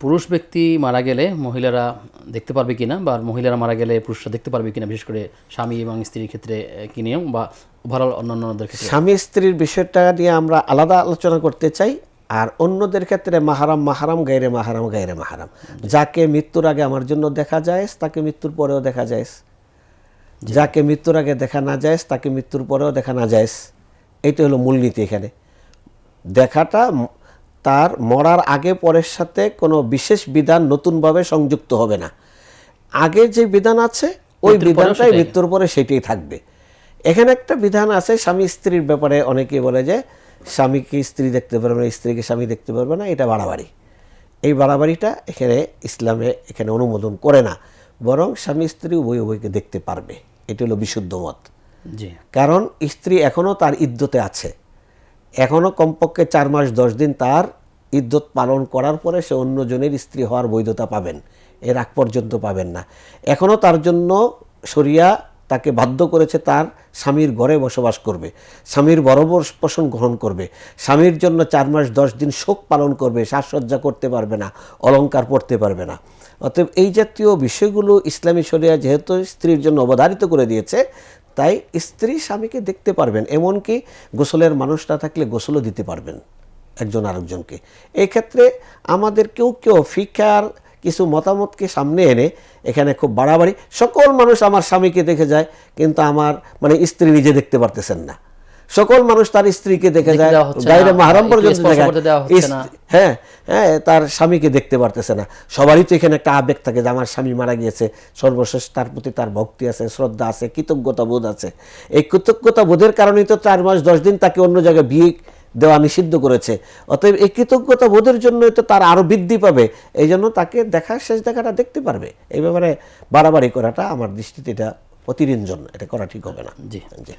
পুরুষ ব্যক্তি মারা গেলে মহিলারা দেখতে পারবে কি না বা মহিলারা মারা গেলে পুরুষরা দেখতে পারবে কিনা বিশেষ করে স্বামী এবং স্ত্রীর ক্ষেত্রে কি নিয়ম বা ওভারঅল অন্যান্যদের ক্ষেত্রে? স্বামী স্ত্রীর বিষয়টা নিয়ে আমরা আলাদা আলোচনা করতে চাই আর অন্যদের ক্ষেত্রে মাহারাম মাহারাম গাইরে মাহারাম গাইরে মাহারাম। যাকে মৃত্যুর আগে আমার জন্য দেখা যায় তাকে মৃত্যুর পরেও দেখা যায় যাকে মৃত্যুর আগে দেখা না যায় তাকে মৃত্যুর পরেও দেখা না যায় এইটা হলো মূলনীতি এখানে। দেখাটা তার মরার আগে পরের সাথে কোনো বিশেষ বিধান নতুনভাবে সংযুক্ত হবে না। আগে যে বিধান আছে ওই বিধানটাই মৃত্যুর পরে সেটাই থাকবে। এখানে একটা বিধান আছে স্বামী স্ত্রীর ব্যাপারে অনেকে বলে যে স্বামীকে স্ত্রী দেখতে পারবে না স্ত্রীকে স্বামী দেখতে পারবে না এটা বাড়াবাড়ি। এই বাড়াবাড়িটা এখানে ইসলামে এখানে অনুমোদন করে না বরং স্বামী স্ত্রী উভয় উভয়কে দেখতে পারবে। এটা হলো বিশুদ্ধ মত। কারণ স্ত্রী এখনও তার ইদ্যতে আছে। এখনও কমপক্ষে চার মাস, দশ দিন তার ইদ্যত পালন করার পরে সে অন্যজনের স্ত্রী হওয়ার বৈধতা পাবেন। এর আগ পর্যন্ত পাবেন না। এখনও তার জন্য শরিয়া তাকে বাধ্য করেছে তার স্বামীর ঘরে বসবাস করবে। স্বামীর বরবর পোষণ গ্রহণ করবে। স্বামীর জন্য চার মাস দশ দিন শোক পালন করবে, সাজসজ্জা করতে পারবে না, অলংকার পড়তে পারবে না। অতএব এই জাতীয় বিষয়গুলো ইসলামী শরিয়া যেহেতু স্ত্রীর জন্য অবধারিত করে দিয়েছে, তাই স্ত্রী স্বামীকে দেখতে পারবেন, এমনকি গোসলের মানুষ না থাকলে গোসলও দিতে পারবেন একজন আরেকজনকে। এই ক্ষেত্রে আমাদের কেউ কেউ ফিকার কিছু মতামতকে সামনে এনে এখানে খুব বাড়াবাড়ি। সকল মানুষ আমার স্বামীকে দেখে যায় কিন্তু আমার মানে স্ত্রী নিজে দেখতে পারতেছেন না। সকল মানুষ তার স্ত্রীকে দেখে যায় গাইরে মাহারাম পর্যন্ত হ্যাঁ হ্যাঁ তার স্বামীকে দেখতে পারতেছে না। সবারই তো এখানে একটা আবেগ থাকে যে আমার স্বামী মারা গিয়েছে। সর্বশেষ তার প্রতি তার ভক্তি আছে শ্রদ্ধা আছে কৃতজ্ঞতা বোধ আছে। এই কৃতজ্ঞতা বোধের কারণেই তো চার মাস দশ দিন তাকে অন্য জায়গায় বিয়ে দেওয়া নিষিদ্ধ করেছে। অতএব এই কৃতজ্ঞতা বোধের জন্য তো তার আরও বৃদ্ধি পাবে। এই জন্য তাকে দেখার শেষ দেখাটা দেখতে পারবে। এই ব্যাপারে বাড়াবাড়ি করাটা আমার দৃষ্টিতে এটা অতিরঞ্জন এটা করা ঠিক হবে না। জি। জি।